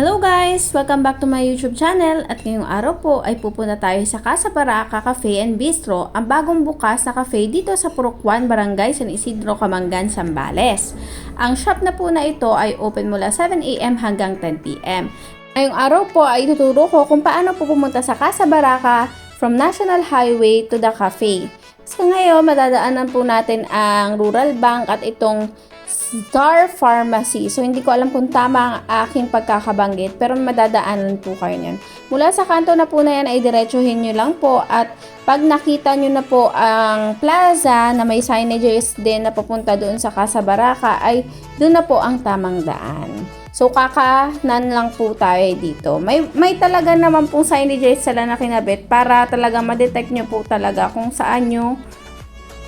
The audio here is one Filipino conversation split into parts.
Hello guys! Welcome back to my YouTube channel at ngayong araw po ay pupunta tayo sa Casa Baraka Cafe and Bistro, ang bagong bukas na cafe dito sa Purok 1, Barangay San Isidro, Camangan, Zambales. Ang shop na po na ito ay open mula 7am hanggang 10pm. Ngayong araw po ay ituturo ko kung paano po pumunta sa Casa Baraka from National Highway to the cafe. So ngayon, madadaanan po natin ang Rural Bank at itong Star Pharmacy. So, hindi ko alam kung tama ang aking pagkakabanggit, pero madadaanan po kayo niyan. Mula sa kanto na po na yan ay diretsuhin nyo lang po at pag nakita nyo na po ang plaza na may signages din na papunta doon sa Casa Baraka ay doon na po ang tamang daan. So, kakanan lang po tayo dito. May, may talaga naman pong signages sila na kinabit para talaga ma-detect nyo po talaga kung saan nyo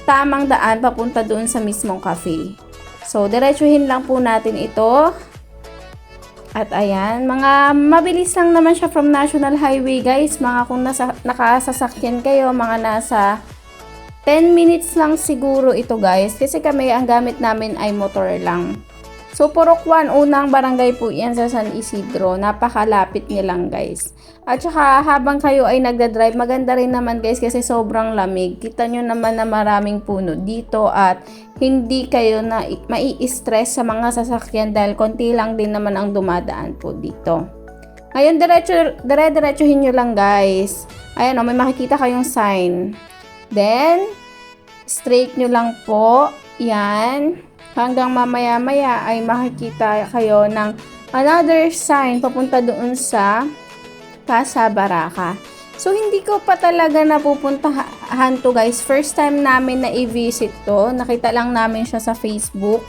tamang daan papunta doon sa mismong cafe. So, diretsuhin lang po natin ito. At ayan, mga mabilis lang naman siya from National Highway guys. Mga kung nasa, nakasasakyan kayo, mga nasa 10 minutes lang siguro ito guys. Kasi kami, ang gamit namin ay motor lang. So, Purok 1, unang barangay po yan sa San Isidro. Napakalapit niya lang guys. At saka, habang kayo ay nagda-drive, maganda rin naman guys kasi sobrang lamig. Kita nyo naman na maraming puno dito at hindi kayo na mai-stress sa mga sasakyan dahil konti lang din naman ang dumadaan po dito. Ngayon, diretso, dire-diretsuhin nyo lang guys. Ayan o, may makikita kayong sign. Then, straight nyo lang po. Yan hanggang mamaya-maya ay makikita kayo ng another sign papunta doon sa Casa Baraka. So, hindi ko pa talaga napupuntahan to guys. First time namin na i-visit to. Nakita lang namin siya sa Facebook.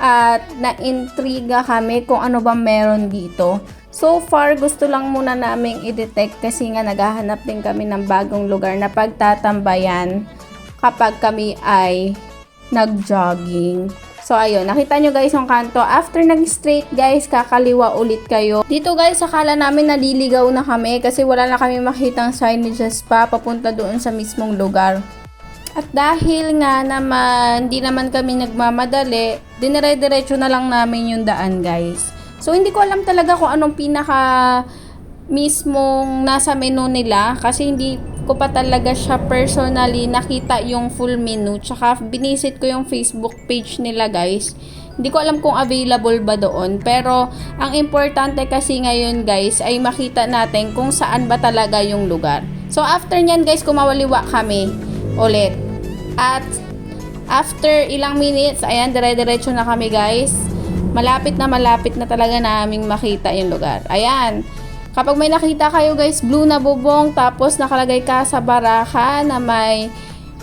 At na-intriga kami kung ano ba meron dito. So far, gusto lang muna naming i-detect kasi nga naghahanap din kami ng bagong lugar na pagtatambayan kapag kami ay nag-jogging. So, ayun. Nakita nyo guys yung kanto. After nag-straight guys, kakaliwa ulit kayo. Dito guys, akala namin naliligaw na kami kasi wala na kami makitang signages pa papunta doon sa mismong lugar. At dahil nga naman, di naman kami nagmamadali, dinire-diretso na lang namin yung daan guys. So, hindi ko alam talaga kung anong pinaka mismong nasa menu nila kasi hindi ko pa talaga siya personally nakita yung full menu. Tsaka binisit ko yung Facebook page nila guys. Hindi ko alam kung available ba doon. Pero ang importante kasi ngayon guys ay makita natin kung saan ba talaga yung lugar. So after nyan guys kumawaliwa kami ulit. At after ilang minutes, ayan dire-diretso na kami guys. Malapit na malapit na talaga naming makita yung lugar. Ayan. Kapag may nakita kayo guys, blue na bubong, tapos nakalagay ka sa baraka na may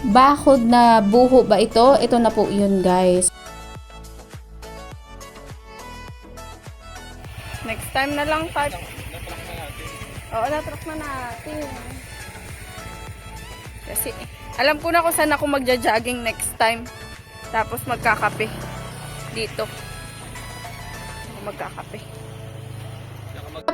bakod na buho ba ito? Ito na po yun guys. Next time na lang pa. Oo, na-truck na natin. Kasi, alam ko na kung saan ako magja-jogging next time. Tapos magkakape. Dito. Magkakape.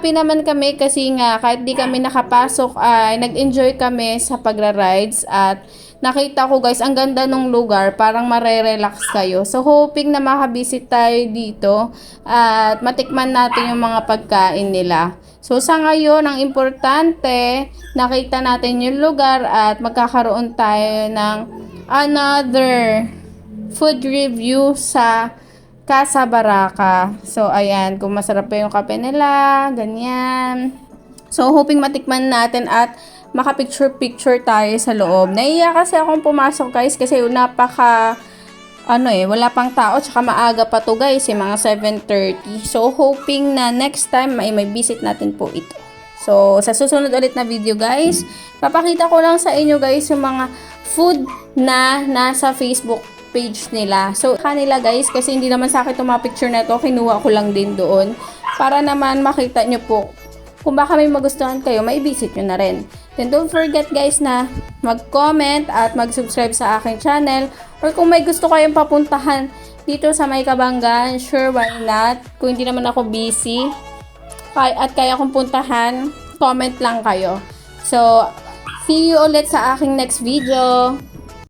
Happy naman kami kasi nga kahit di kami nakapasok ay nag-enjoy kami sa pagra-rides at nakita ko guys ang ganda ng lugar parang mare-relax kayo. So hoping na makabisit tayo dito at matikman natin yung mga pagkain nila. So sa ngayon ang importante nakita natin yung lugar at magkakaroon tayo ng another food review sa Casa Baraka. So, ayan, kung masarap pa yung kape nila, ganyan. So, hoping matikman natin at makapicture-picture tayo sa loob. Naiya kasi akong pumasok guys kasi napaka ano eh, wala pang tao tsaka maaga pa to guys, eh, mga 7.30. So, hoping na next time ay may visit natin po ito. So, sa susunod ulit na video guys, papakita ko lang sa inyo guys yung mga food na nasa Facebook page nila. So, kanila guys, kasi hindi naman sa akin picture na to, kinuha ko lang din doon. Para naman makita nyo po, kung baka may magustuhan kayo, may visit nyo na rin. Then don't forget guys na mag-comment at mag-subscribe sa aking channel. Or kung may gusto kayong papuntahan dito sa may kabanggan, sure why not. Kung hindi naman ako busy at kaya kong puntahan, comment lang kayo. So, see you ulit sa aking next video.